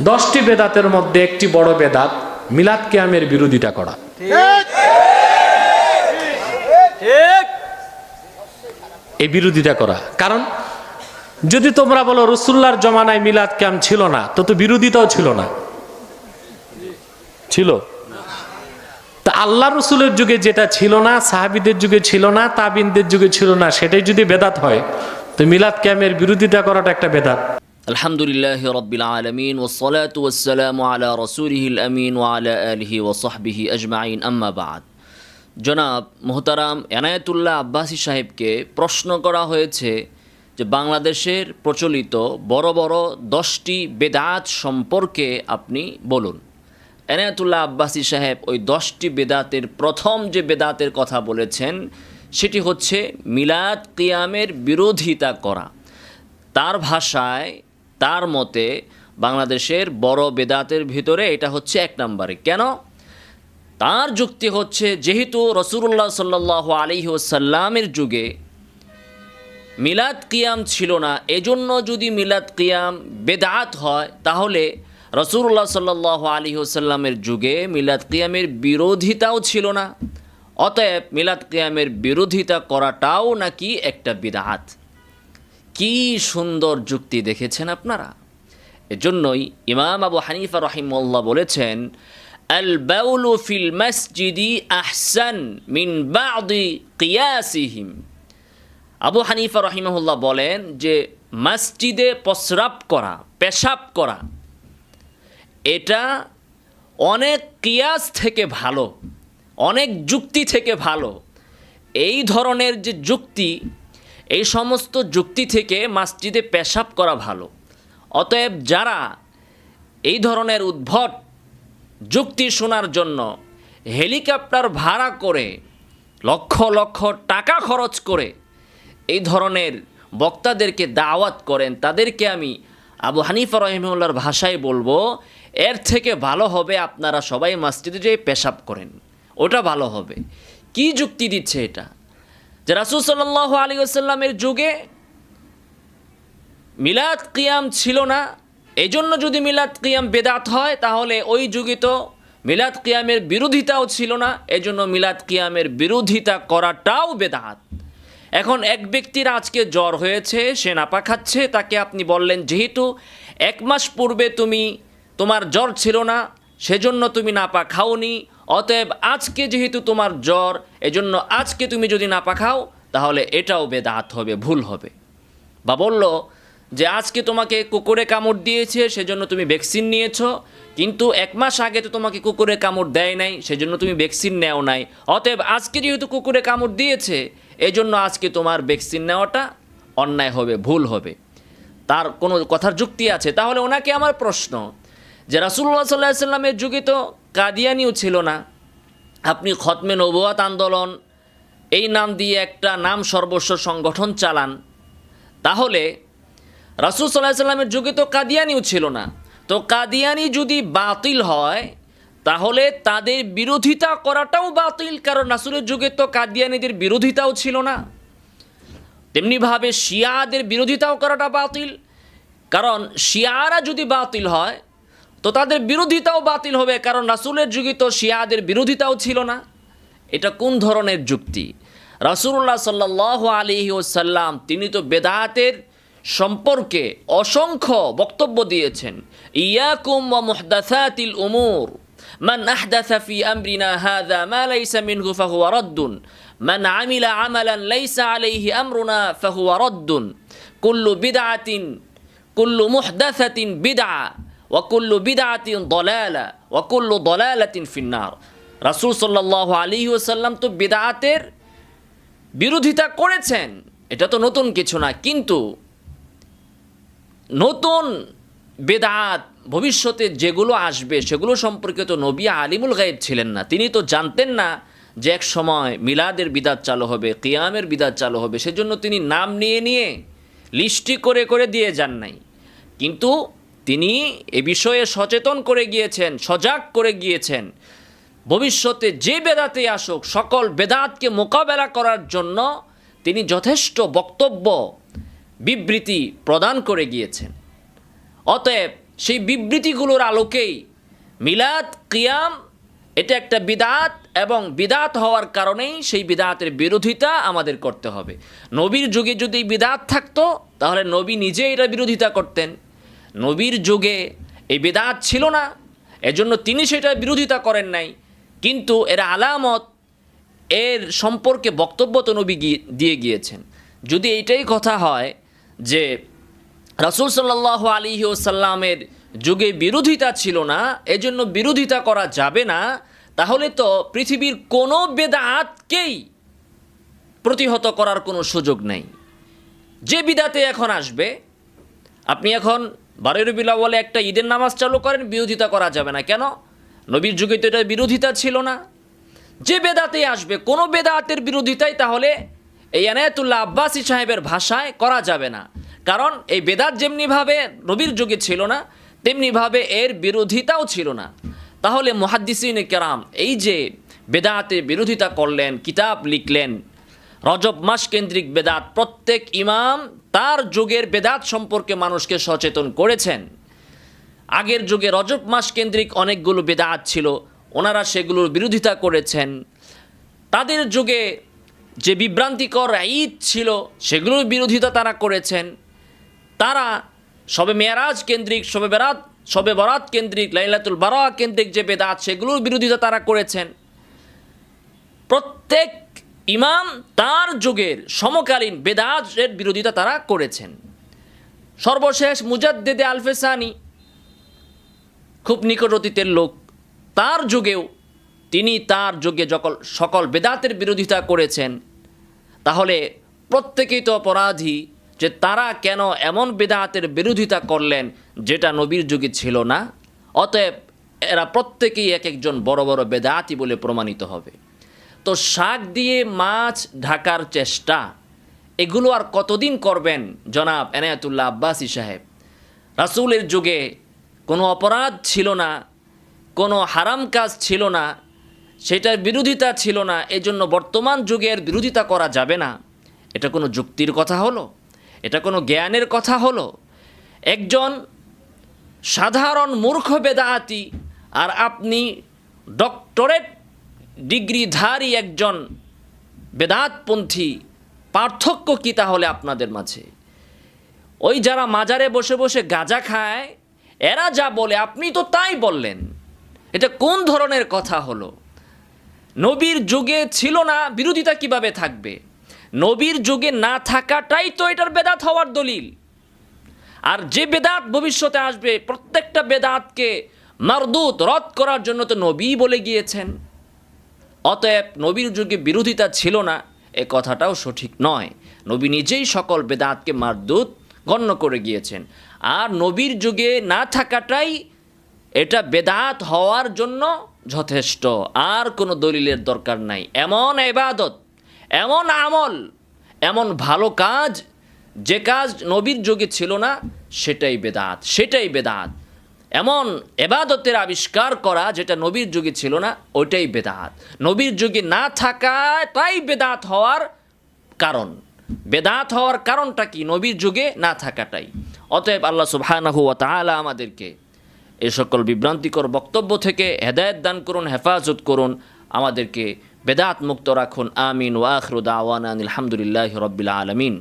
দশটি বেদাতের মধ্যে একটি বড় বেদাত মিলাদ কিয়ামের বিরোধিতা করা। এই বিরোধিতা করা। কারণ যদি তোমরা বলো রসুল্লার জমানায় মিলাদ ক্যাম ছিল না তো তো বিরোধিতাও ছিল না। ছিল? তা আল্লাহ রসুলের যুগে যেটা ছিল না সাহাবিদের যুগে ছিল না তাবিনদের যুগে ছিল না সেটাই যদি বেদাত হয় তো মিলাদ ক্যামের বিরোধিতা করাটা একটা বেদাত। আলহামদুলিল্লাহ রব্বিল আলমিন ওসলাত ওসালাম আলা রসুলহিল আমিন ওয়ালা আলহি ওসহবিহি আজমাইন আম্মাবাদ জনাব মোহতারাম এনায়েতুল্লাহ আব্বাসী সাহেবকে প্রশ্ন করা হয়েছে যে বাংলাদেশের প্রচলিত বড় বড় দশটি বেদাত সম্পর্কে আপনি বলুন। এনায়তুল্লাহ আব্বাসী সাহেব ওই দশটি বেদাতের প্রথম যে বেদাতের কথা বলেছেন, সেটি হচ্ছে মিলাদ কিয়ামের বিরোধিতা করা। তার ভাষায় তার মতে বাংলাদেশের বড় বেদাতের ভিতরে এটা হচ্ছে এক নম্বরে। কেন? তার যুক্তি হচ্ছে, যেহেতু রসুল্লাহ সাল্লাহ ওসাল্লামের যুগে মিলাদ কিয়াম ছিল না, এজন্য যদি মিলাদ কিয়াম বেদাত হয়, তাহলে রসুল্লাহ সাল্লাহ আলী যুগে মিলাদ কিয়ামের বিরোধিতাও ছিল না। অতএব মিলাদ কিয়ামের বিরোধিতা করাটাও নাকি একটা বিদাত। কি সুন্দর যুক্তি দেখেছেন আপনারা? এজন্যই ইমাম আবু হানিফা রহিমুল্লাহ বলেছেন, আল বাউলু ফিল মসজিদি আহসান মিন বাদি কিয়াসিহিম। আবু হানিফা রহিমহুল্লাহ বলেন যে, মসজিদে প্রস্রাব করা, পেশাব করা, এটা অনেক কিয়াস থেকে ভালো, অনেক যুক্তি থেকে ভালো। এই ধরনের যে যুক্তি এই সমস্ত যুক্তি থেকে মাসজিদে পেশাব করা ভালো। অতএব যারা এই ধরনের উদ্ভট যুক্তি শোনার জন্য হেলিকপ্টার ভাড়া করে লক্ষ লক্ষ টাকা খরচ করে এই ধরনের বক্তাদেরকে দাওয়াত করেন, তাদেরকে আমি আবু হানিফা রহিমউল্লার ভাষায় বলব, এর থেকে ভালো হবে আপনারা সবাই মসজিদে যেয়ে পেশাব করেন। ওটা ভালো হবে। কি যুক্তি দিচ্ছে এটা? যে রাসুল সাল্লাহ আলী আসাল্লামের যুগে মিলাদ কিয়াম ছিল না এই জন্য যদি মিলাদ কিয়াম বেদাত হয়, তাহলে ওই যুগে তো মিলাদ কিয়ামের বিরোধিতাও ছিল না, এজন্য মিলাদ কিয়ামের বিরোধিতা করাটাও বেদাত। এখন এক ব্যক্তির আজকে জ্বর হয়েছে, সে নাপা খাচ্ছে, তাকে আপনি বললেন, যেহেতু এক মাস পূর্বে তুমি, তোমার জ্বর ছিল না, সেজন্য তুমি নাপা খাওনি অতএব আজকে যেহেতু তোমার জ্বর, এজন্য আজকে তুমি যদি না পাখাও তাহলে এটাও বেদাত হবে, ভুল হবে। বা বলল যে আজকে তোমাকে কুকুরে কামড় দিয়েছে, সেজন্য তুমি ভ্যাকসিন নিয়েছো, কিন্তু এক মাস আগে তো তোমাকে কুকুরে কামড় দেয় নাই, সেজন্য তুমি ভ্যাকসিন নেও নাই। অতএব আজকে যেহেতু কুকুরে কামড় দিয়েছে, এজন্য আজকে তোমার ভ্যাকসিন নেওয়াটা অন্যায় হবে, ভুল হবে। তার কোনো কথার যুক্তি আছে? তাহলে ওনাকে আমার প্রশ্ন, যে রাসুল্লাহ সাল্লাহ সাল্লামের যুগে তো কাদিয়ানিও ছিল না। আপনি খতমে নবুয়াত আন্দোলন, এই নাম দিয়ে একটা নাম সর্বস্ব সংগঠন চালান। তাহলে রাসুল সাল্লাহ সাল্লামের যুগে তো কাদিয়ানিও ছিল না। তো কাদিয়ানি যদি বাতিল হয়, তাহলে তাদের বিরোধিতা করাটাও বাতিল, কারণ রাসুলের যুগে তো কাদিয়ানিদের বিরোধিতাও ছিল না। তেমনিভাবে শিয়াদের বিরোধিতাও করাটা বাতিল, কারণ শিয়ারা যদি বাতিল হয় তো তাদের বিরোধিতাও বাতিল হবে, কারণ রাসুলের যুগে তো শিয়াদের বিরোধিতাও ছিল না। এটা কোন ধরনের যুক্তি? রাসুল্লাহ সাল্লাহ আলী ওসাল্লাম তিনি তো বেদাতের সম্পর্কে অসংখ্য বক্তব্য দিয়েছেন। ইয়াকুম ওয়া মুহদাসাতিল উমুর, মান আহদাসা আমরিনা হাযা মা লাইসা মিনহু ফাহুয়া রাদ্দুন, মান আমিলা আমালান লাইসা আলাইহি আমরুনা ফাহুয়া কুল্লু বিদআতিন, কুল্লু মুহদাসাতিন বিদআ। ওয়াকুল্লু বিদাতিন দলালা ওয়াকুল্লু দলালাতিন ফিন্নার। রাসুল সাল্লাহ আলী ওসাল্লাম তো বিদাতের বিরোধিতা করেছেন। এটা তো নতুন কিছু না, কিন্তু নতুন বেদাত ভবিষ্যতে যেগুলো আসবে, সেগুলো সম্পর্কে তো নবী আলিমুল গায়েব ছিলেন না। তিনি তো জানতেন না যে এক সময় মিলাদের বিদাত চালু হবে, কিয়ামের বিদাত চালু হবে, সেজন্য তিনি নাম নিয়ে নিয়ে লিস্টি করে করে দিয়ে যান নাই। কিন্তু তিনি এ বিষয়ে সচেতন করে গিয়েছেন, সজাগ করে গিয়েছেন। ভবিষ্যতে যে বেদাতে আসুক, সকল বেদাতকে মোকাবেলা করার জন্য তিনি যথেষ্ট বক্তব্য, বিবৃতি প্রদান করে গিয়েছেন। অতএব সেই বিবৃতিগুলোর আলোকেই মিলাদ, কিয়াম, এটা একটা বিদাত এবং বিদাত হওয়ার কারণেই সেই বিদাতের বিরোধিতা আমাদের করতে হবে। নবীর যুগে যদি বিদাত থাকতো, তাহলে নবী নিজে এটা বিরোধিতা করতেন। নবীর যুগে এই বিদাত ছিল না। এজন্য তিনি সেটা বিরোধিতা করেন নাই। কিন্তু এর আলামত, এর সম্পর্কে বক্তব্য তো নবী দিয়ে গিয়েছেন। যদি এইটাই কথা হয় যে রাসুল সাল্লাহ আলী ওসাল্লামের যুগে বিরোধিতা ছিল না, এজন্য বিরোধিতা করা যাবে না, তাহলে তো পৃথিবীর কোনো বেদাতকেই প্রতিহত করার কোনো সুযোগ নেই। যে বিদাতে এখন আসবে, আপনি এখন রবিউল বলে একটা ঈদের নামাজ চালু করেন, বিরোধিতা করা যাবে না। কেন? নবীর যুগে তো এটা বিরোধিতা ছিল না। যে বেদাতে আসবে, কোনো বেদাতের বিরোধিতাই তাহলে এই আনায়াতুল্লাহ আব্বাসী সাহেবের ভাষায় করা যাবে না। কারণ এই বেদাত যেমনিভাবে নবীর যুগে ছিল না, তেমনিভাবে এর বিরোধিতাও ছিল না। তাহলে মুহাদ্দিসিন কেরাম এই যে বেদাতে বিরোধিতা করলেন, কিতাব লিখলেন রজব মাস কেন্দ্রিক বেদাত। প্রত্যেক ইমাম তার যুগের বেদাত সম্পর্কে মানুষকে সচেতন করেছেন। আগের যুগে রজব মাস কেন্দ্রিক অনেকগুলো বেদাত ছিল, ওনারা সেগুলোর বিরোধিতা করেছেন। তাদের যুগে যে বিভ্রান্তিকর ঈদ ছিল, সেগুলোর বিরোধিতা তারা করেছেন। তারা সবে মেয়ারাজ কেন্দ্রিক, সবে বেরাত, সবে বরাত কেন্দ্রিক, লাইলাতুল বারা কেন্দ্রিক যে বেদাত, সেগুলোর বিরোধিতা তারা করেছেন। প্রত্যেক ইমাম তার যুগের সমকালীন বেদাতের বিরোধিতা তারা করেছেন। সর্বশেষ মুজাদ্দেদে আলফেসানি খুব নিকট অতীতের লোক, তার যুগেও তিনি তার যুগে যকল সকল বেদাতের বিরোধিতা করেছেন। তাহলে প্রত্যেকেই তো অপরাধী যে তারা কেন এমন বেদাতের বিরোধিতা করলেন যেটা নবীর যুগে ছিল না? অতএব এরা প্রত্যেকেই এক একজন বড় বড় বেদাতি বলে প্রমাণিত হবে। তো শাক দিয়ে মাছ ঢাকার চেষ্টা। এগুলো আর কতদিন করবেন? জনাব এনায়াতুল্লাহ আব্বাসী সাহেব, রাসূলের যুগে কোনো অপরাধ ছিল না, কোনো হারাম কাজ ছিল না, সেটার বিরোধিতা ছিল না, এজন্য বর্তমান যুগের বিরোধিতা করা যাবে না। এটা কোনো যুক্তির কথা হলো? এটা কোনো জ্ঞানের কথা হলো? একজন সাধারণ মূর্খ বেদাহাতি আর আপনি ডক্টরেট ডিগ্রিধারী একজন বেদাতপন্থী, পার্থক্য কী তাহলে আপনাদের মাঝে? ওই যারা মাজারে বসে বসে গাঁজা খায়, এরা যা বলে আপনি তো তাই বললেন। এটা কোন ধরনের কথা হলো? নবীর যুগে ছিল না, বিরোধিতা কীভাবে থাকবে? নবীর যুগে না থাকাটাই তো এটার বেদাত হওয়ার দলিল। আর যে বেদাত ভবিষ্যতে আসবে, প্রত্যেকটা বেদাতকে মারদুত, রদ করার জন্য তো নবী বলে গিয়েছেন। অতএব নবীর যুগে বিরোধিতা ছিল না, এ কথাটাও সঠিক নয়। নবী নিজেই সকল বেদাতকে মারদুত গণ্য করে গিয়েছেন। আর নবীর যুগে না থাকাটাই এটা বেদাত হওয়ার জন্য যথেষ্ট, আর কোনো দলিলের দরকার নাই। এমন এবাদত, এমন আমল, এমন ভালো কাজ, যে কাজ নবীর যুগে ছিল না, সেটাই বেদাত সেটাই বেদাত। এমন এবাদতের আবিষ্কার করা যেটা নবীর যুগে ছিল না, ওইটাই বেদাত। নবীর যুগে না থাকাটাই বেদাত হওয়ার কারণ। বেদাত হওয়ার কারণটা কি? নবীর যুগে না থাকাটাই। অতএব আল্লাহ সুবহানাহু আমাদেরকে এ সকল বিভ্রান্তিকর বক্তব্য থেকে হেদায়েত দান করুন, হেফাজত করুন, আমাদেরকে বেদাত মুক্ত রাখুন। আমিন ওয়াখরুদ আওয়ান আলহামদুলিল্লাহ রব্বিল আলমিন।